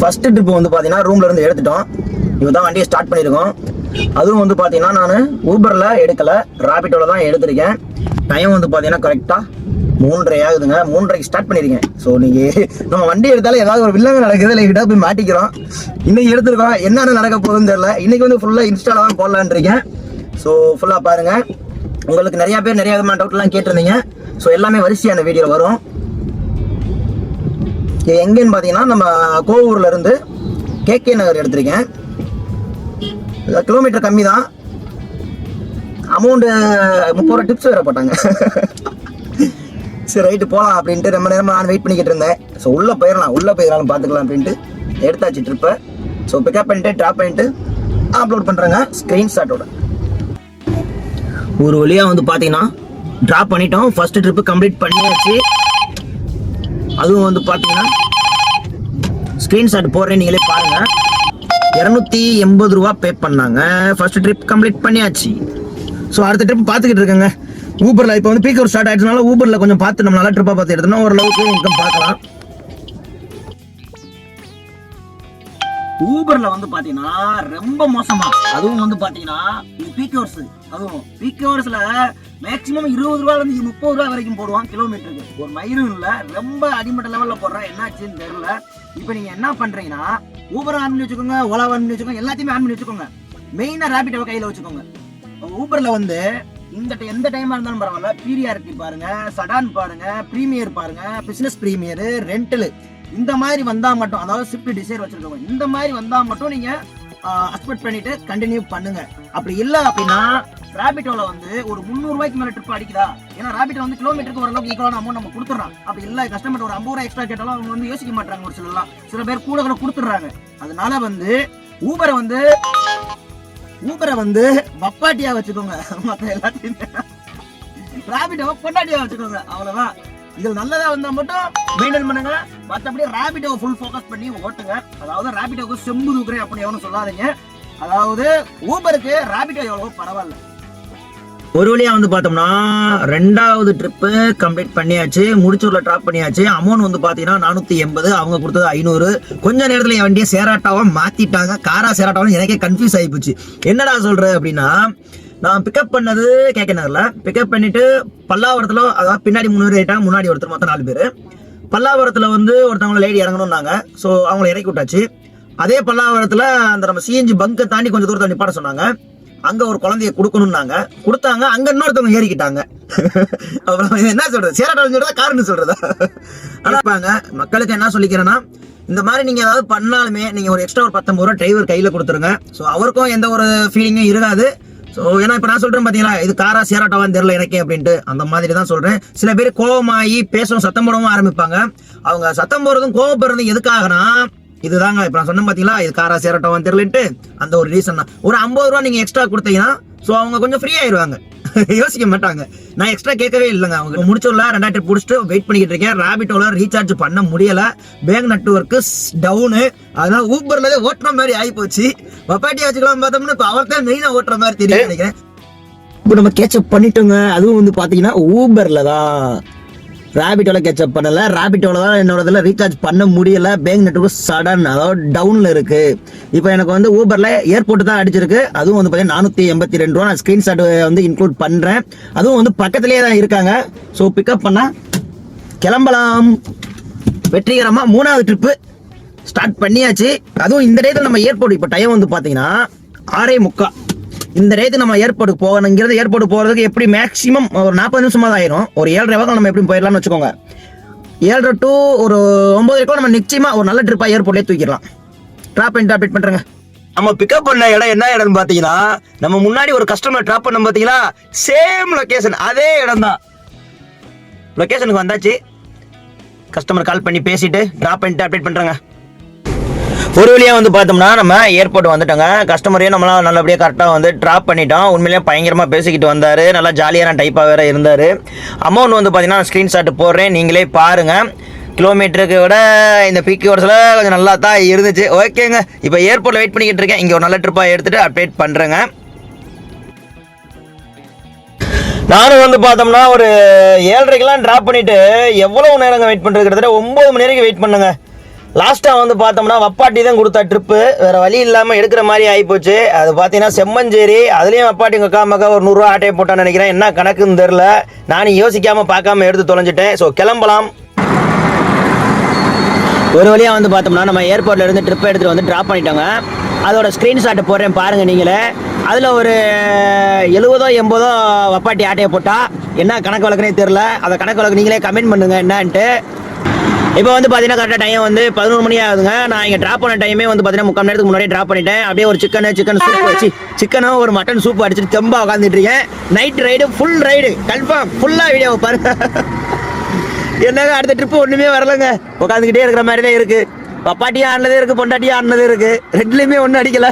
First trip வந்து பார்த்தீங்கன்னா ரூம்ல இருந்து எடுத்துட்டோம். இப்போ தான் வண்டியை ஸ்டார்ட் பண்ணியிருக்கோம். அதுவும் வந்து பார்த்தீங்கன்னா நான் ஊபரில் எடுக்கலை. ராபிட்டோவில் தான் எடுத்திருக்கேன். டைம் வந்து பார்த்தீங்கன்னா கரெக்டாக மூன்றரை ஆகுதுங்க. மூன்றரைக்கு ஸ்டார்ட் பண்ணியிருக்கேன். ஸோ நீங்கள் நம்ம வண்டி எடுத்தாலும் ஏதாவது ஒரு வில்லங்க நடக்குது இல்லை போய் மாட்டிக்கிறோம். இன்னைக்கு எடுத்துருக்கோம். என்னென்ன நடக்க போகுதுன்னு தெரில இன்றைக்கி வந்து ஃபுல்லாக இன்ஸ்டால தான் போடலான்னு இருக்கேன் ஸோ ஃபுல்லாக பாருங்கள் உங்களுக்கு நிறையா பேர் நிறையா விதமான டவுட்லாம் கேட்டிருந்தீங்க. ஸோ எல்லாமே வரிசையாக அந்த வீடியோ வரும். எங்கேன்னு பார்த்தீங்கன்னா நம்ம கோவூரில் இருந்து கேகே நகர் எடுத்திருக்கேன். கிலோமீட்டர் கம்மி தான் அமௌண்ட்டு முப்பது ரூபா டிப்ஸ் வேற போட்டாங்க. சரி ரைட்டு போகலாம் அப்படின்ட்டு ரொம்ப நேரமாக நான் வெயிட் பண்ணிக்கிட்டு இருந்தேன். ஸோ உள்ளே போயிடலாம் உள்ளே போயிடலாம் பார்த்துக்கலாம் அப்படின்ட்டு எடுத்தாச்சு ட்ரிப்பை ஸோ பிக்கப் பண்ணிட்டு ட்ராப் பண்ணிட்டு அப்லோட் பண்ணுறேங்க ஸ்க்ரீன்ஷாட்டோட ஒரு வழியாக வந்து பார்த்தீங்கன்னா ட்ராப் பண்ணிட்டோம். ஃபஸ்ட்டு ட்ரிப்பு கம்ப்ளீட் பண்ணியாச்சு. அதுவும் வந்து பார்த்தீங்கன்னா ஸ்க்ரீன்ஷாட் போடுறேன் நீங்களே பாருங்க. இரநூத்தி எண்பது ரூபா பே பண்ணாங்க. ஃபர்ஸ்ட் ட்ரிப் கம்ப்ளீட் பண்ணியாச்சு. ஸோ அடுத்த ட்ரிப் பார்த்துக்கிட்டு இருக்கேங்க. ஊபரில் இப்போ வந்து பீக்கர் ஸ்டார்ட் ஆயிடுச்சுனால ஊபரில் கொஞ்சம் பார்த்து நம்ம நல்லா ட்ரிப்பாக பார்த்து எடுத்தோம்னா ஓரளவுக்கு இன்கம் பார்க்கலாம். ஊபர்ல வந்து பாத்தீங்கன்னா ரொம்ப மோசமா. அதுவும் வந்து பாத்தீங்கன்னா இது பீக் ஹவர்ஸ் அதுவும் பீக் ஹவர்ஸ்ல இருபது ரூபால இருந்து முப்பது ரூபா வரைக்கும் போடுவான் கிலோமீட்டருக்கு ஒரு மயிரும் இல்ல ரொம்ப அடிமட்ட லெவல்ல போடுறான். என்னாச்சுன்னு தெரியல. இப்போ நீங்க என்ன பண்றீங்கன்னா ஊபர் ஆன் பண்ணி வச்சுக்கோங்க ஓலா ஆன் பண்ணி வச்சுக்கோங்க எல்லாத்தையுமே ஆன் பண்ணி வச்சுக்கோங்க. மெயினா ரேபிட்டோ கையில வச்சுக்கோங்க. ஊபர்ல வந்து இந்த எந்த டைமா இருந்தாலும் பரவாயில்ல. பீரியாரிட்டி பாருங்க சடான் பாருங்க பிரீமியர் பாருங்க பிசினஸ் பிரீமியர் ரெண்டலு இந்த மாதிரி வந்தால் மட்டும் அதாவது ஸ்விஃப்ட் டிசைர் வச்சுருக்கோம் இந்த மாதிரி வந்தால் மட்டும் நீங்கள் எக்ஸ்பெக்ட் பண்ணிட்டு கண்டினியூ பண்ணுங்க. அப்படி இல்லை அப்படின்னா ராபிட்டோவில் வந்து ஒரு 300 ரூபாய்க்கு ட்ரிப் அடிக்குதா? ஏன்னா ராபிட்டோ வந்து கிலோமீட்டருக்கு ஓரளவுக்கு ஈக்குவலான அமௌண்ட் நம்ம கொடுத்துறோம் அப்படி இல்லை கஸ்டமர் ஒரு ஐம்பது ரூபா எக்ஸ்ட்ரா கேட்டாலும் அவங்க வந்து யோசிக்க மாட்டாங்க ஒரு சிலர்லாம். சில பேர் கூட கூட கொடுத்துட்றாங்க. அதனால வந்து ஊபரை வந்து ஊபரை வந்து வப்பாட்டியா வச்சுக்கோங்க. மற்ற எல்லாத்தையும். ராபிட்டோவை பொண்டாட்டியா வச்சுக்கோங்க. அவ்வளோதான் இது நல்லதாக வந்தால் மட்டும் மெயின்டைன் பண்ணுங்க. மற்றபடி ராபிட்டோ ஃபுல் ஃபோக்கஸ் பண்ணி ஓட்டுங்க. அதாவது ராபிட்டோக்கு செம்பு தூக்குறேன் அப்படி எவனும் சொல்லாதீங்க. அதாவது ஊபருக்கு ராபிட்டோ எவ்வளவோ பரவாயில்ல. ஒரு வழியாக வந்து பார்த்தோம்னா ரெண்டாவது ட்ரிப்பு கம்ப்ளீட் பண்ணியாச்சு. முடிச்சூரில் ட்ராப் பண்ணியாச்சு. அமௌண்ட் வந்து பார்த்தீங்கன்னா நானூற்றி எண்பது. அவங்க கொடுத்தது ஐநூறு. கொஞ்ச நேரத்தில் என் வண்டியை சேராட்டாவா மாற்றிட்டாங்க காரா சேராட்டாவும் எனக்கே கன்ஃபியூஸ் ஆகிப்போச்சு என்னடா சொல்கிற அப்படின்னா நான் பிக்கப் பண்ணது கேக்கனர்ல பிக்கப் பண்ணிட்டு பல்லாவரத்தில் அதாவது பின்னாடி மூணு ஏறிட்டாங்க முன்னாடி ஒருத்தர் மொத்தம் நாலு பேர். பல்லாவரத்தில் வந்து ஒருத்தவங்க லேடி இறங்கணும்னாங்க. ஸோ அவங்கள இறக்கி விட்டாச்சு. அதே பல்லாவரத்தில் அந்த நம்ம சிஎன்ஜி பங்கை தாண்டி கொஞ்சம் தூரத்தை நிப்பாட சொன்னாங்க. அங்கே ஒரு குழந்தைய கொடுக்கணும்னாங்க. கொடுத்தாங்க. அங்கே இன்னொருத்தவங்க ஏறிக்கிட்டாங்க. அப்புறம் என்ன சொல்கிறது சேராட்டம் சொல்றதா காரணம் சொல்கிறதா ஆனா பாங்க மக்களுக்கு என்ன சொல்லிக்கிறேன்னா இந்த மாதிரி நீங்கள் ஏதாவது பண்ணாலுமே நீங்கள் ஒரு எக்ஸ்ட்ரா ஒரு பத்தொம்பது ரூபா டிரைவர் கையில் கொடுத்துருங்க. ஸோ அவருக்கும் எந்த ஒரு ஃபீலிங்கும் இருக்காது. ஸோ ஏன்னா இப்போ நான் சொல்கிறேன் பார்த்தீங்களா இது காரா சேராட்டாவான்னு தெரில எனக்கே அப்படின்ட்டு. அந்த மாதிரி தான் சொல்கிறேன் சில பேர் கோபமாகி பேசவும் சத்தம் போடவும் ஆரம்பிப்பாங்க. அவங்க சத்தம் போடுறதும் கோவப்படுறதும் எதுக்காகனா இதுதாங்க. இப்போ நான் சொன்னேன் பார்த்தீங்களா இது காரா சேராட்டவான்னு தெரிலன்ட்டு அந்த ஒரு ரீசன் தான். ஒரு ஐம்பது ரூபா நீங்கள் எக்ஸ்ட்ரா கொடுத்தீங்கன்னா ஸோ அவங்க கொஞ்சம் ஃப்ரீ ஆயிடுவாங்க யோசிக்க மாட்டாங்க. நான் எக்ஸ்ட்ரா கேட்கவே இல்லைங்க. அவங்க முடிச்சோம்ல ரெண்டாயிரத்தி பிடிச்சிட்டு வெயிட் பண்ணிக்கிட்டு இருக்கேன். ரேபிட்டோல ரீசார்ஜ் பண்ண முடியல. பேங்க் நெட்ஒர்க்கு டவுனு அதனால ஊபர்ல ஓட்டுற மாதிரி ஆகி போச்சு வப்பாட்டியா வச்சுக்கலாம் பார்த்தோம்னா இப்போ அவர் தான் மெயினாக ஓட்டுற மாதிரி தெரியும் நினைக்கிறேன். இப்போ நம்ம கேட்சப் பண்ணிட்டோங்க. அதுவும் வந்து பார்த்தீங்கன்னா ஊபர்ல தான். ரேபிட்டோல கேட்சப் பண்ணல. ரேபிட்டோல தான் என்னோட இதில் ரீசார்ஜ் பண்ண முடியல. பேங்க் நெட்ஒர்க் சடன் அதாவது டவுனில் இருக்கு. இப்போ எனக்கு வந்து ஊபரில் ஏர்போர்ட் தான் அடிச்சிருக்கு. அதுவும் வந்து பார்த்தீங்கன்னா நானூற்றி எண்பத்தி ரெண்டு ரூபா. நான் ஸ்க்ரீன்ஷாட் வந்து இன்க்ளூட் பண்ணுறேன் அதுவும் வந்து பக்கத்துலேயே தான் இருக்காங்க. ஸோ பிக்கப் பண்ணால் கிளம்பலாம். வெற்றிகரமாக மூணாவது ட்ரிப்பு ஸ்டார்ட் பண்ணியாச்சு. அதுவும் இந்த டேத்தில் நம்ம ஏர்போர்ட் இப்போ டைம் வந்து பார்த்தீங்கன்னா ஆறே முக்கா. இந்த ரேத்து நம்ம ஏர்போர்ட் போகணும் இங்கிருந்து ஏர்போர்ட் போகிறதுக்கு எப்படி மேக்ஸிமம் ஒரு நாற்பது நிமிஷமா தான் ஆயிரும். ஒரு ஏழரை வாக்கம் நம்ம எப்படி போயிடலாம்னு வச்சுக்கோங்க. ஏழரை டு ஒரு ஒம்பது வரைக்கும் நம்ம நிச்சயமா ஒரு நல்ல ட்ரிப்பாக ஏர்போர்ட்லேயே தூக்கிடலாம். ட்ராப் பண்ணிட்டு அப்டேட் பண்ணுறேங்க நம்ம பிக்கப் பண்ண இடம் என்ன இடம்னு பார்த்தீங்கன்னா நம்ம முன்னாடி ஒரு கஸ்டமர் ட்ராப் பண்ண பார்த்தீங்களா சேம் லொக்கேஷன் அதே இடம் தான் லொக்கேஷனுக்கு வந்தாச்சு. கஸ்டமர் கால் பண்ணி பேசிட்டு ட்ராப் பண்ணிட்டு அப்டேட் பண்ணுறேங்க ஒரு வழியாக வந்து பார்த்தோம்னா நம்ம ஏர்போர்ட் வந்துட்டோங்க. கஸ்டமரையும் நம்மளாம் நல்லபடியாக கரெக்டாக வந்து ட்ராப் பண்ணிட்டோம். உண்மையிலேயே பயங்கரமாக பேசிக்கிட்டு வந்தார். நல்லா ஜாலியான டைப்பாக வேறு இருந்தார். அமௌண்ட் வந்து பார்த்தீங்கன்னா ஸ்க்ரீன்ஷாட் போடுறேன். நீங்களே பாருங்கள் கிலோமீட்டருக்கு விட இந்த பீக் ஹவர்ஸில் கொஞ்சம் நல்லா தான் இருந்துச்சு. ஓகேங்க. இப்போ ஏர்போர்ட்டில் வெயிட் பண்ணிக்கிட்டு இருக்கேன். இங்கே ஒரு நல்ல ட்ரிப்பாக எடுத்துகிட்டு அப்டேட் பண்ணுறேங்க நானும் வந்து பார்த்தோம்னா ஒரு ஏழரைக்கெல்லாம் ட்ராப் பண்ணிட்டு எவ்வளோ நேரங்க வெயிட் பண்ணுறது கிட்டத்தட்ட ஒம்பது மணி வரைக்கும் வெயிட் பண்ணுங்க. லாஸ்ட்டாக வந்து பார்த்தோம்னா வப்பாட்டி தான் கொடுத்தா ட்ரிப்பு வேறு வழி இல்லாமல் எடுக்கிற மாதிரி ஆகிப்போச்சு அது பார்த்தீங்கன்னா செம்மஞ்சேரி. அதுலேயும் வப்பாட்டி உங்கள் மக்கா ஒரு நூறுரூவா ஆட்டையை போட்டான்னு நினைக்கிறேன். என்ன கணக்குன்னு தெரில நானும் யோசிக்காமல் பார்க்காம எடுத்து தொலைஞ்சிட்டேன். ஸோ கிளம்பலாம். ஒரு வழியாக வந்து பார்த்தோம்னா நம்ம ஏர்போர்ட்டில் இருந்து ட்ரிப்பை எடுத்துகிட்டு வந்து ட்ராப் பண்ணிட்டோங்க. அதோட ஸ்க்ரீன்ஷாட்டை போடுறேன் பாருங்கள் நீங்களே. அதில் ஒரு எழுபதோ எண்பதோ வப்பாட்டி ஆட்டையை போட்டால் என்ன கணக்கு வழக்குனே தெரில அதை கணக்கு வழக்கு நீங்களே கமெண்ட் பண்ணுங்கள் என்னான்ட்டு. இப்போ வந்து பார்த்தீங்கன்னா கரெக்டாக டைம் வந்து பதினோரு மணி ஆகுதுங்க. நான் இங்கே ட்ராப் பண்ண டைமே வந்து பார்த்தீங்கன்னா முக்கால் நேரத்துக்கு முன்னாடியே ட்ராப் பண்ணிட்டேன். அப்படியே ஒரு சிக்கன் சிக்கன் சூப் வச்சு சிக்கனும் ஒரு மட்டன் சூப் அடிச்சுட்டு தெம்பா உட்காந்துட்டு இருக்கேன். Night ride full ride confirm ஃபுல்லாக வீடியோ பாருங்க என்னங்க அடுத்த ட்ரிப்பு ஒன்றுமே வரலங்க. உட்காந்துக்கிட்டே இருக்கிற மாதிரி தான் இருக்குது பப்பாட்டியும் ஆடினதே இருக்குது பொண்டாட்டியும் ஆடினதே இருக்கு. ரெண்டுலேயுமே ஒன்றும் அடிக்கல.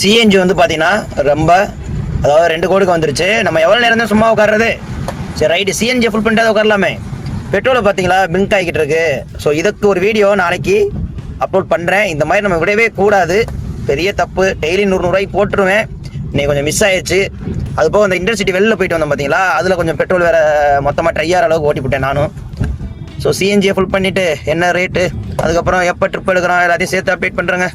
சிஎன்ஜி வந்து பார்த்தீங்கன்னா ரொம்ப அதாவது ரெண்டு கோடுக்கு வந்துருச்சு. நம்ம எவ்வளோ நேரம் தான் சும்மா உட்காடுறது சரி ரைட்டு சிஎன்ஜி ஃபுல் பண்ணிட்டு உட்காரலாமே. பெட்ரோலை பார்த்தீங்களா? பிங்க் ஆகிக்கிட்டு இருக்கு ஸோ இதுக்கு ஒரு வீடியோ நாளைக்கு அப்லோட் பண்ணுறேன் இந்த மாதிரி நம்ம விடவே கூடாது. பெரிய தப்பு. டெய்லி நூறுரூவாய்க்கு போட்டுருவேன். இன்னைக்கு கொஞ்சம் மிஸ் ஆயிடுச்சு அது போக அந்த இன்டர்சிட்டி வெளில போயிட்டு வந்தோம் பார்த்தீங்களா? அதில் கொஞ்சம் பெட்ரோல் வேற மொத்தமாக ட்ரையார் அளவுக்கு ஓட்டி போட்டேன் நானும். ஸோ சிஎன்ஜியை ஃபுல் பண்ணிவிட்டு என்ன ரேட்டு அதுக்கப்புறம் எப்போ ட்ரிப் எடுக்கிறோம்? எல்லாத்தையும் சேர்த்து அப்டேட் பண்ணுறேங்க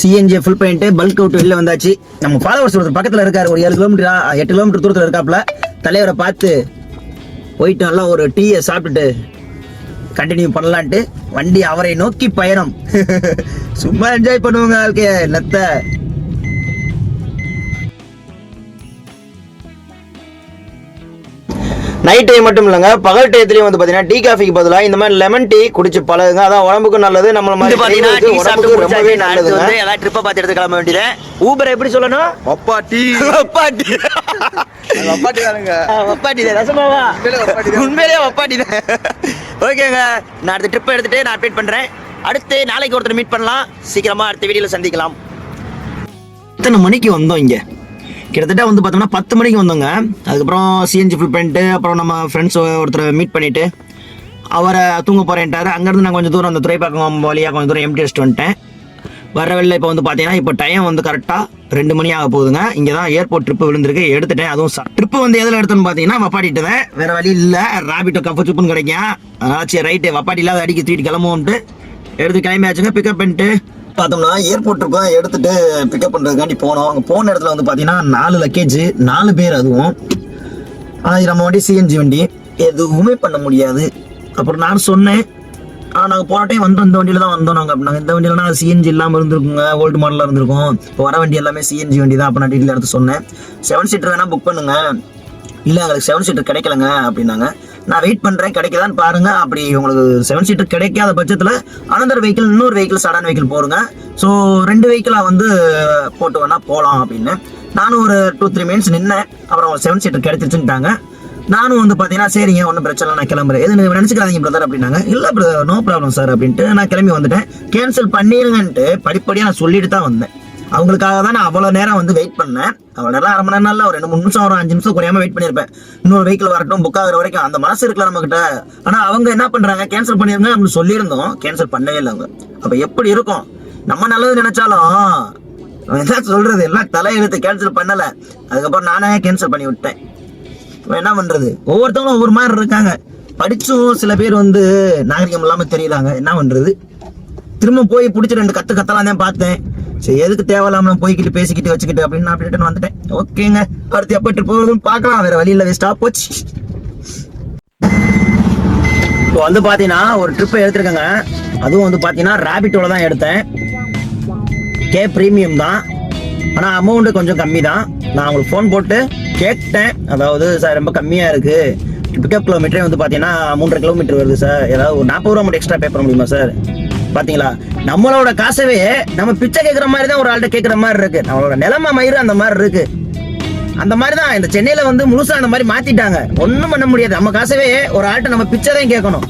சிஎன்ஜியை ஃபுல் பண்ணிட்டு பல்க் அவுட் வெளில வந்தாச்சு. நம்ம ஃபாலோவர்ஸ் ஒருத்தர் பக்கத்தில் இருக்கார். ஒரு ஏழு கிலோமீட்டர் எட்டு கிலோமீட்டர் தூரத்தில் இருக்காப்புல. தலைவரை பார்த்து போயிட்டு நல்லா ஒரு டீயை சாப்பிட்டுட்டு கண்டினியூ பண்ணலான்ட்டு வண்டி அவரை நோக்கி பயணம். சும்மா என்ஜாய் பண்ணுவோங்க வாழ்க்கைய என்னத்தை? நைட் டைம் மட்டும் இல்லைங்க. பகல் டயத்துலயும் வந்து பாத்தீங்கன்னா டீ காஃபிக்கு பதிலாக இந்த மாதிரி லெமன் டீ குடிச்சு பழகுங்க. அதான் உடம்புக்கு நல்லது நம்மள மாதிரி உடம்புக்கு ரொம்பவே நல்லதுங்க. எல்லாம் ட்ரிப்பை பார்த்து எடுத்து கிளம்ப வேண்டியது. ஊபரை எப்படி சொல்லணும்? அப்பாட்டி வப்பாட்டி அப்பாட்டி தானுங்க. வப்பாட்டி தான். ரசமாவா? உண்மையிலே வப்பாட்டி தான். உண்மையிலேயே வப்பாட்டி தான். ஓகேங்க. நான் அடுத்த ட்ரிப் எடுத்துட்டு நான் அப்டேட் பண்றேன். அடுத்து நாளைக்கு ஒருத்தர் மீட் பண்ணலாம். சீக்கிரமா அடுத்த வீடியோல சந்திக்கலாம். எத்தனை மணிக்கு வந்தோம் இங்க? கிட்டத்தட்ட வந்து பார்த்தோம்னா பத்து மணிக்கு வந்தோங்க. அதுக்கப்புறம் சிஎன்ஜி ஃபில் பண்ணிட்டு அப்புறம் நம்ம ஃப்ரெண்ட்ஸ் ஒருத்தரை மீட் பண்ணிவிட்டு அவரை தூங்க போகிறேன்ட்டார் அங்கேருந்து நான் கொஞ்சம் தூரம் அந்த துறைப்பாக்கம் வழியாக கொஞ்சம் தூரம் எம்டி அடிச்சுட்டு வந்துட்டேன். வர வெளில இப்போ வந்து பார்த்தீங்கன்னா இப்போ டைம் வந்து கரெக்டாக ரெண்டு மணி ஆக போகுதுங்க. இங்கே தான் ஏர்போர்ட் ட்ரிப்பு விழுந்திருக்கு. எடுத்துட்டேன். அதுவும் ட்ரிப்பு வந்து எதில் எடுத்தேன்னு பார்த்தீங்கன்னா வப்பாட்டிட்டு தான் வேறு வழி இல்லை. ராபிட்டோ கஃப சுப்புன்னு கிடைக்கும். அதனால சரி ரைட்டு வப்பாட்டி இல்லாத அடிக்க தூக்கிட்டு கிளம்புவோம்ட்டு. எடுத்து கிளம்பியாச்சுங்க. பிக்கப் பண்ணிட்டு பார்த்தோம்னா ஏர்போர்ட் இருக்கும். எடுத்துட்டு பிக்கப் பண்ணுறதுக்காண்டி போனோம். அங்கே போன இடத்துல வந்து பார்த்தீங்கன்னா நாலு லக்கேஜ் நாலு பேர் அதுவும். ஆனால் நம்ம வண்டி சிஎன்ஜி வண்டி. எதுவுமே பண்ண முடியாது. அப்புறம் நான் சொன்னேன். ஆனால் நாங்கள் போன டைம் வந்தோம். இந்த வண்டியில் தான் வந்தோம் நாங்கள் நாங்கள் இந்த வண்டியிலனா சிஎன்ஜி இல்லாமல் இருந்திருக்குங்க. ஓல்டு மாடலில் இருந்திருக்கும். இப்போ வர வண்டி எல்லாமே சிஎன்ஜி வண்டி தான். அப்போ நான் டீட்டெயில் எடுத்து சொன்னேன். செவன் சீட்டர் வேணால் புக் பண்ணுங்க. இல்லை எங்களுக்கு செவன் சீட்டர் கிடைக்கலங்க அப்படின்னாங்க. நான் வெயிட் பண்ணுறேன் கிடைக்குதான்னு பாருங்க. அப்படி உங்களுக்கு செவன் சீட்டர் கிடைக்காத பட்சத்தில் அனந்தர் வெஹிக்கிள் இன்னொரு வெஹிக்கிள் சடான் வெஹிக்கிள் போடுங்க. ஸோ ரெண்டு வெஹிக்கிளாக வந்து போட்டு வேணா போகலாம் அப்படின்னு. நானும் ஒரு டூ த்ரீ மினிட்ஸ் நின்னேன். அப்புறம் செவன் சீட்டர் கிடைச்சிச்சுட்டாங்க நானும் வந்து பார்த்தீங்கன்னா சரிங்க ஒன்றும் பிரச்சனை இல்லை, நான் கிளம்புறேன். எது நீங்கள் நினச்சிக்காதீங்க பிரதர் அப்படின்னாங்க. இல்லை பிரதர் நோ ப்ராப்ளம் சார் அப்படின்ட்டு நான் கிளம்பி வந்துட்டேன். கேன்சல் பண்ணிடுங்கன்ட்டு படிப்படியாக நான் சொல்லிட்டு தான் வந்தேன். அவங்களுக்காக தான் நான் அவ்வளோ நேரம் வந்து வெயிட் பண்ணேன். அவ்வளோ நேரம் அரை மணி நேரம் இல்லை ஒரு ரெண்டு மூணு நிமிஷம் ஒரு அஞ்சு நிமிஷம் குறையாம வெயிட் பண்ணியிருப்பேன் இன்னொரு வெஹிக்கிள் வரட்டும் புக் ஆகிற வரைக்கும் அந்த மனசு இருக்கலாம் நம்மகிட்ட. ஆனால் அவங்க என்ன பண்ணுறாங்க கேன்சல் பண்ணிருங்க அப்படின்னு சொல்லியிருந்தோம். கேன்சல் பண்ணவே இல்லை அவங்க. அப்போ எப்படி இருக்கும்? நம்ம நல்லது நினைச்சாலும் என்ன சொல்றது? எல்லாம் தலையெழுத்து கேன்சல் பண்ணல. அதுக்கப்புறம் நானே கேன்சல் பண்ணி விட்டேன். என்ன பண்றது? ஒவ்வொருத்தவங்களும் ஒவ்வொரு மாதிரி இருக்காங்க. படிச்சும் சில பேர் வந்து நாகரிகம் இல்லாம தெரியுறாங்க. என்ன பண்றது? திரும்ப போய் பிடிச்சி ரெண்டு கத்து கத்தலாம் தான் பார்த்தேன். சரி எதுக்கு தேவையில்லாம போய்கிட்டு பேசிக்கிட்டு வச்சுக்கிட்டு அப்படின்னு நான் அப்படின்ட்டு வந்துட்டேன். ஓகேங்க. அடுத்து எப்போ ட்ரிப் போகுதுன்னு பார்க்கலாம். வேற வழியில் வேஸ்டா போச்சு. இப்போ வந்து பார்த்தீங்கன்னா ஒரு ட்ரிப் எடுத்திருக்கேங்க. அதுவும் வந்து பார்த்தீங்கன்னா ரேபிட்டோட தான் எடுத்தேன். கே ப்ரீமியம் தான். ஆனால் அமௌண்ட்டு கொஞ்சம் கம்மி தான் நான் உங்களுக்கு ஃபோன் போட்டு கேட்டேன். அதாவது சார் ரொம்ப கம்மியாக இருக்குது பிக்கப் கிலோமீட்டரே வந்து பார்த்தீங்கன்னா மூன்றரை கிலோமீட்டர் வருது சார் ஏதாவது ஒரு நாற்பது ரூபா மட்டும் எக்ஸ்ட்ரா பே பண்ண முடியுமா சார் பார்த்தீங்களா நம்மளோட காசவே நம்ம பிச்சை கேட்குற மாதிரி தான் ஒரு ஆள்கிட்ட கேட்குற மாதிரி இருக்கு. நம்மளோட நிலைமை மயிறு அந்த மாதிரி இருக்கு. அந்த மாதிரி தான் இந்த சென்னையில வந்து முழுசா அந்த மாதிரி மாத்திட்டாங்க. ஒன்றும் பண்ண முடியாது. நம்ம காசவே ஒரு ஆள்கிட்ட நம்ம பிச்சை தான் கேட்கணும்.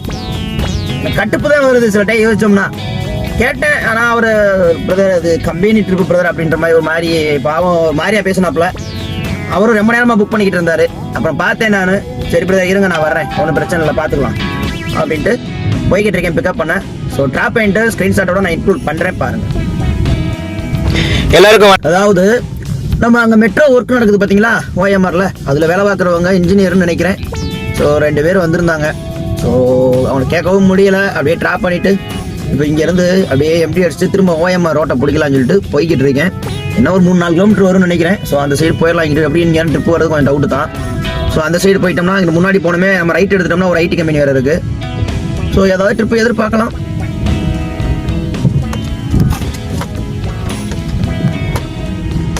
கட்டுப்பு தான் வருது சில டைம் யோசிச்சோம்னா கேட்டேன். ஆனால் அவர் பிரதர் அது கம்பெனி ட்ரிப் பிரதர் அப்படின்ற மாதிரி ஒரு மாதிரி பாவம் ஒரு மாதிரியா பேசினாப்புல. அவரும் ரொம்ப நேரமாக புக் பண்ணிக்கிட்டு இருந்தாரு. அப்புறம் பார்த்தேன் நான். சரி பிரதர் இருங்க நான் வர்றேன். ஒன்றும் பிரச்சனை இல்லை பார்த்துக்கலாம் அப்படின்ட்டு போய்கிட்டு இருக்கேன் பிக்கப் பண்ணேன் ஸோ ட்ராப் பாயிண்ட் ஸ்க்ரீன்ஷாட்டோட நான் இன்க்ளூட் பண்றேன் பாருங்க. எல்லாருக்கும் அதாவது நம்ம அங்கே மெட்ரோ ஒர்க் நடக்குது பார்த்தீங்களா ஓஎம்ஆரில் அதில் வேலை பார்க்குறவங்க இன்ஜினியர்னு நினைக்கிறேன். ஸோ ரெண்டு பேர் வந்திருந்தாங்க. ஸோ அவனுக்கு கேட்கவும் முடியல. அப்படியே ட்ராப் பண்ணிட்டு இப்போ இங்கேருந்து அப்படியே எப்படி அடிச்சுட்டு திரும்ப ஓஎம்ஆர் ரோட்டை பிடிக்கலாம்னு சொல்லிட்டு போய்கிட்டு இருக்கேன். என்ன ஒரு மூணு நாலு கிலோமீட்டர் வரும்னு நினைக்கிறேன். ஸோ அந்த சைடு போயிடலாம் இங்கிட்டு அப்படி இங்கே ட்ரிப் வரது கொஞ்சம் டவுட்டு தான். ஸோ அந்த சைடு போயிட்டோம்னா இங்கே முன்னாடி போனோமே நம்ம ரைட் எடுத்துட்டோம்னா ஒரு ஐடி கம்பெனி வேறு இருக்குது ஸோ ஏதாவது ட்ரிப் எதிர்பார்க்கலாம்.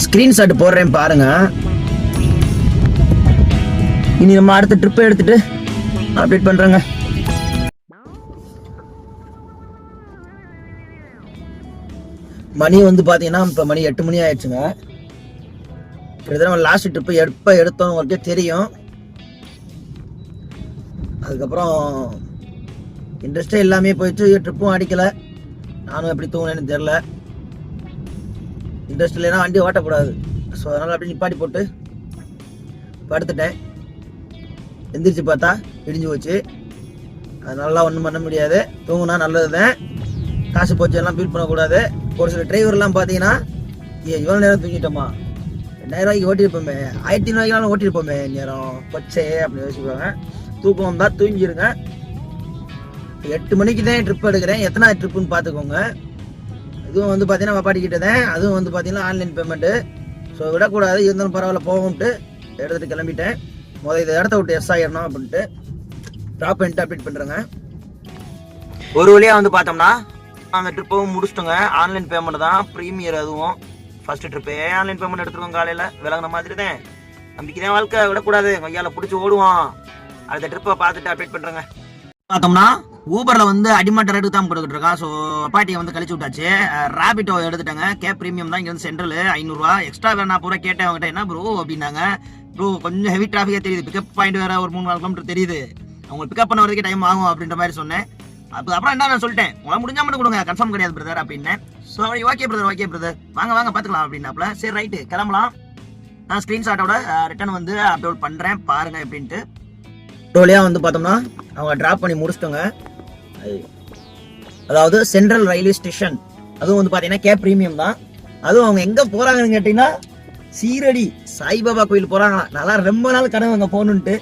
ஸ்க்ரீன்ஷாட் போடுறேன் பாருங்க. இனி நம்ம அடுத்த ட்ரிப்பை எடுத்துட்டு அப்டேட் பண்றேங்க. மணி வந்து பார்த்தீங்கன்னா இப்போ மணி எட்டு மணி ஆயிடுச்சுங்க. கிட்டத்தட்ட நம்ம லாஸ்ட் ட்ரிப்பு எப்போ எடுத்தோம் உங்களுக்கே தெரியும். அதுக்கப்புறம் இன்ட்ரெஸ்டே எல்லாமே போயிடுச்சு ட்ரிப்பும் அடிக்கலை. நானும் எப்படி தூங்கினேன்னு தெரில. இன்ட்ரெஸ்ட் இல்லைன்னா வண்டி ஓட்டக்கூடாது. ஸோ அதனால் அப்படியே நிப்பாட்டி போட்டு படுத்துட்டேன். எந்திரிச்சு பார்த்தா இடிஞ்சு போச்சு. அதனாலலாம் ஒன்றும் பண்ண முடியாது. தூங்குனா நல்லது தான் காசு போச்சு எல்லாம் ஃபீல் பண்ணக்கூடாது. ஒரு சில டிரைவர்லாம் பார்த்தீங்கன்னா ஏ இவ்வளோ நேரம் தூங்கிட்டோமா? ரெண்டாயிரம் ரூபாய்க்கு ஓட்டியிருப்போமே. ஆயிரத்தி ஐநூறுவாய்க்கு ஓட்டியிருப்போமே நேரம் கொச்சே அப்படின்னு யோசிப்பாங்க. தூக்கம் வந்தால் தூங்கிடுங்க எட்டு மணிக்கு தான் ட்ரிப் எடுக்கிறேன் எத்தனை ட்ரிப்புன்னு பார்த்துக்கோங்க. இதுவும் வந்து பார்த்தீங்கன்னா பாட்டிக்கிட்ட தான் அதுவும் வந்து பார்த்தீங்கன்னா ஆன்லைன் பேமெண்ட்டு ஸோ விடக்கூடாது. இருந்தாலும் பரவாயில்ல போகும்ட்டு எடுத்துகிட்டு கிளம்பிட்டேன். முதல் இந்த இடத்த விட்டு எஸ் ஆயிடணும் அப்படின்ட்டு ட்ராப் பண்ணிட்டு அப்டேட் பண்ணுறேங்க ஒரு வழியாக வந்து பார்த்தோம்னா அந்த ட்ரிப்பும் முடிச்சிட்டோங்க. ஆன்லைன் பேமெண்ட் தான் ப்ரீமியர் அதுவும். ஃபர்ஸ்ட் ட்ரிப்பே ஆன்லைன் பேமெண்ட் எடுத்துருக்கோம் காலையில். விளங்குன மாதிரி தான் நம்பிக்கை தான் வாழ்க்கை. விடக்கூடாது. கையால் பிடிச்சி ஓடுவான் அடுத்த ட்ரிப்பை பார்த்துட்டு அப்டேட் பண்ணுறேங்க பார்த்தோம்னா ஊபர்ல வந்து அடிமட்ட ரேட்டுக்கு தான் போட்டுக்கிட்டு இருக்கான் ஸோ அப்பாட்டியை வந்து கழிச்சு விட்டாச்சு. ரேபிட்டோ எடுத்துட்டாங்க. கேப் ப்ரீமியம் தான் இங்கே வந்து சென்ட்ரல் ஐநூறுரூவா எக்ஸ்ட்ரா வேணா பூரா கேட்டேன் அவங்ககிட்ட. என்ன ப்ரோ அப்படின்னாங்க. ப்ரோ கொஞ்சம் ஹெவி டிராஃபிக்காக தெரியுது. பிக்கப் பாயிண்ட் வேற ஒரு மூணு நாலு கிலோமீட்டர் தெரியுது. அவங்க பிக்கப் பண்ண வரதுக்கே டைம் ஆகும் அப்படின்ற மாதிரி சொன்னேன். அப்போ அப்புறம் என்ன நான் சொல்லிட்டேன்? உங்களை முடிஞ்சா மட்டும் கொடுங்க. கன்ஃபார்ம் கிடையாது பிரதர் அப்படின்னு. So okay brother okay brother வாங்க வாங்க பார்த்துக்கலாம் அப்படின்னாப்புல. சரி ரைட்டு கிளம்பலாம். நான் ஸ்க்ரீன்ஷாட்டோட ரிட்டர்ன் வந்து அப்லோட் பண்ணுறேன் பாருங்க எப்படின்ட்டு டோலியாக வந்து பார்த்தோம்னா அவங்க ட்ராப் பண்ணி முடிச்சிட்டோங்க அதாவது சென்ட்ரல் ரயில்வே ஸ்டேஷன் அதுவும் வந்து பார்த்தீங்கன்னா கே ப்ரீமியம் தான். அதுவும் அவங்க எங்கே போகிறாங்கன்னு கேட்டிங்கன்னா சீரடி சாய்பாபா கோயில் போகிறாங்களா நல்லா ரொம்ப நாள் கனவு அங்கே போகணுன்ட்டு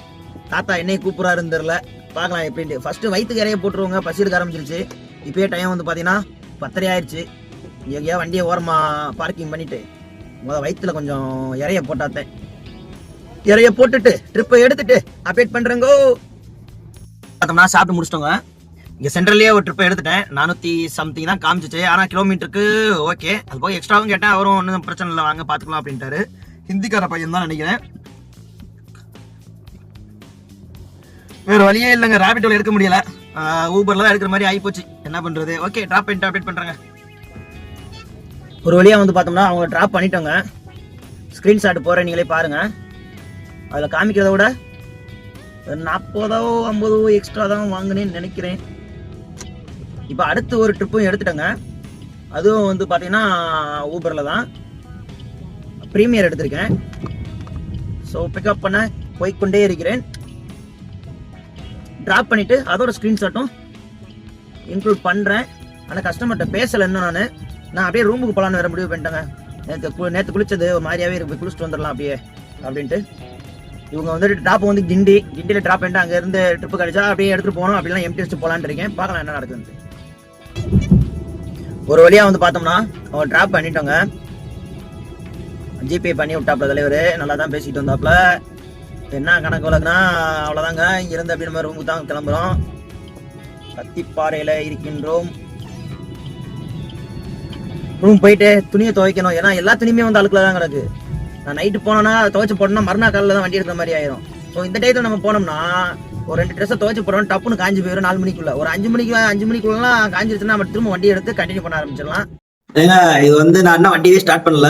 தாத்தா என்னைய கூப்பிட்றாருன்னு தெரில பார்க்கலாம் எப்படின்ட்டு. ஃபஸ்ட்டு வயிற்றுக்கு இறைய போட்டுருவாங்க பசிருக்கு ஆரம்பிச்சிருச்சு. இப்போயே டைம் வந்து பார்த்தீங்கன்னா பத்தரை ஆயிடுச்சு. எங்கேயா வண்டியை ஓரமாக பார்க்கிங் பண்ணிவிட்டு முத வயிற்றுல கொஞ்சம் இறைய போட்டாத்தேன். இறைய போட்டுட்டு ட்ரிப்பை எடுத்துட்டு அப்டேட் பண்ணுறேங்கோ பார்த்தோம்னா சாப்பிட்டு முடிச்சிட்டோங்க. இங்கே சென்ட்ரல்லையே ஒரு ட்ரிப்பை எடுத்துட்டேன். நானூற்றி சம்திங் தான் காமிச்சிச்சு. ஆனால் கிலோமீட்டருக்கு ஓகே அது போய் எக்ஸ்ட்ராவும் கேட்டேன் அவரும் ஒன்றும் பிரச்சனை இல்லை. வாங்க பார்த்துக்கலாம் அப்படின்ட்டாரு. ஹிந்திக்கார பையன் தான் நினைக்கிறேன். வேறு வழியே இல்லைங்க. ரேபிட்டோல எடுக்க முடியல. ஊபரில் தான் எடுக்கிற மாதிரி ஆகிப்போச்சு என்ன பண்ணுறது ஓகே ட்ராப் பண்ணிட்டு அப்டேட் பண்றாங்க. ஒரு வழியாக வந்து பார்த்தோம்னா அவங்க ட்ராப் பண்ணிட்டோங்க. ஸ்க்ரீன்ஷாட் போகிற நீங்களே பாருங்கள் அதில் காமிக்கிறத விட நாற்பதோ ஐம்பதோ எக்ஸ்ட்ரா தான் வாங்கினேன்னு நினைக்கிறேன். இப்போ அடுத்து ஒரு ட்ரிப்பும் எடுத்துட்டேங்க. அதுவும் வந்து பார்த்தீங்கன்னா ஊபரில் தான். ப்ரீமியர் எடுத்திருக்கேன். ஸோ பிக்கப் பண்ண போய்க்கொண்டே இருக்கிறேன். ட்ராப் பண்ணிவிட்டு அதோட ஸ்க்ரீன்ஷாட்டும் இன்க்ளூட் பண்ணுறேன் ஆனால் கஸ்டமர்கிட்ட பேசலை இன்னும் நான். நான் அப்படியே ரூமுக்கு போகலான்னு வேற முடிவு பண்ணிட்டேங்க. நேற்று நேற்று குளிச்சது ஒரு மாதிரியாவே இருக்கு. போய் குளிச்சுட்டு வந்துடலாம் அப்படியே அப்படின்ட்டு. இவங்க வந்துட்டு ட்ராப் வந்து கிண்டி கிண்டியில் ட்ராப் பண்ணிட்டு அங்கே இருந்து ட்ரிப்பு கிடைச்சா அப்படியே எடுத்துகிட்டு போகணும். அப்படிலாம் எம்டி வச்சு போகலான்னு இருக்கேன். பார்க்கலாம் என்ன நடக்குது ஒரு வழியாக வந்து பார்த்தோம்னா அவங்க ட்ராப் பண்ணிட்டோங்க. ஜிபே பண்ணி விட்டாப்ல தலைவர். நல்லா தான் பேசிட்டு வந்தாப்ல என்ன கணக்கு வழக்குனா அவ்வளோதாங்க இங்கிருந்து அப்படி நம்ம ரூமுக்கு தான் கிளம்புறோம். கத்திப்பாறையில் இருக்கின்றோம். ரூம் போயிட்டு துணியை துவைக்கணும். ஏன்னா எல்லா துணியுமே வந்து அழுக்கில் தான் கிடக்கு. நான் நைட்டு போனோன்னா துவைச்சு போட்டோம்னா மறுநாள் காலையில் தான் வண்டி எடுக்கிற மாதிரி ஆயிரும். ஸோ இந்த டயத்தில் நம்ம போனோம்னா ஒரு ரெண்டு ட்ரெஸ்ஸை துவைச்சு போடுறோம் டப்புன்னு காஞ்சி போயிடும் நாலு மணிக்குள்ள. ஒரு அஞ்சு மணிக்கு அஞ்சு மணிக்குள்ளலாம் காஞ்சிருச்சுன்னா நம்ம திரும்ப வண்டி எடுத்து கண்டினியூ பண்ண ஆரம்பிச்சிடலாம். ஏங்க இது வந்து நான் இன்னும் வண்டியே ஸ்டார்ட் பண்ணல.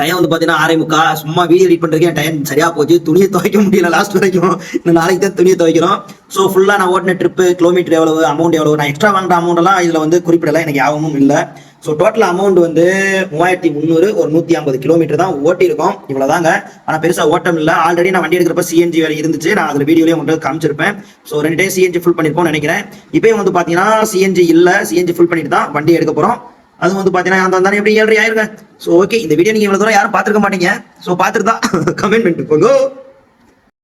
டைம் வந்து பார்த்தீங்கன்னா ஆறே முக்கா சும்மா வீடியோ எடிட் பண்ணுறதுக்கு என் டைம் சரியா போச்சு. துணியை துவைக்க முடியல லாஸ்ட் வரைக்கும். இன்னும் நாளைக்கு தான் துணியை துவைக்கிறோம். ஸோ ஃபுல்லாக நான் ஓட்டின ட்ரிப்பு கிலோமீட்டர் எவ்வளவு அமௌண்ட் எவ்வளவு நான் எக்ஸ்ட்ரா வாங்குற அமௌண்ட் எல்லாம் இதில் வந்து குறிப்பிடலாம் எனக்கு யாவும் இல்லை. ஸோ டோட்டல் அமௌண்ட் வந்து மூவாயிரத்தி முந்நூறு ஒரு நூற்றி ஐம்பது கிலோமீட்டர் தான் ஓட்டியிருக்கோம். இவ்வளோதாங்க ஆனால் பெருசாக ஓட்டம் இல்லை. ஆல்ரெடி நான் வண்டி எடுக்கிறப்ப சிஎன்ஜி வேலை இருந்துச்சு. நான் அதில் வீடியோலேயே உங்களுக்கு காமிச்சிருப்பேன். ஸோ ரெண்டு டைம் சிஎன்ஜி ஃபுல் பண்ணியிருப்போம்னு நினைக்கிறேன். இப்போயும் வந்து பார்த்தீங்கன்னா சிஎன்ஜி இல்லை. சிஎன்ஜி ஃபுல் பண்ணிட்டு தான் வண்டி எடுக்க போகிறோம் அது வந்து பார்த்தீங்கன்னா அந்த தானே எப்படி ஏழரை ஆயிருங்க? ஸோ ஓகே இந்த வீடியோ நீங்கள் இவ்வளோ தூரம் யாரும் பாத்துருக்க மாட்டீங்க. ஸோ பார்த்துட்டு கமெண்ட் பண்ணிட்டு போங்க.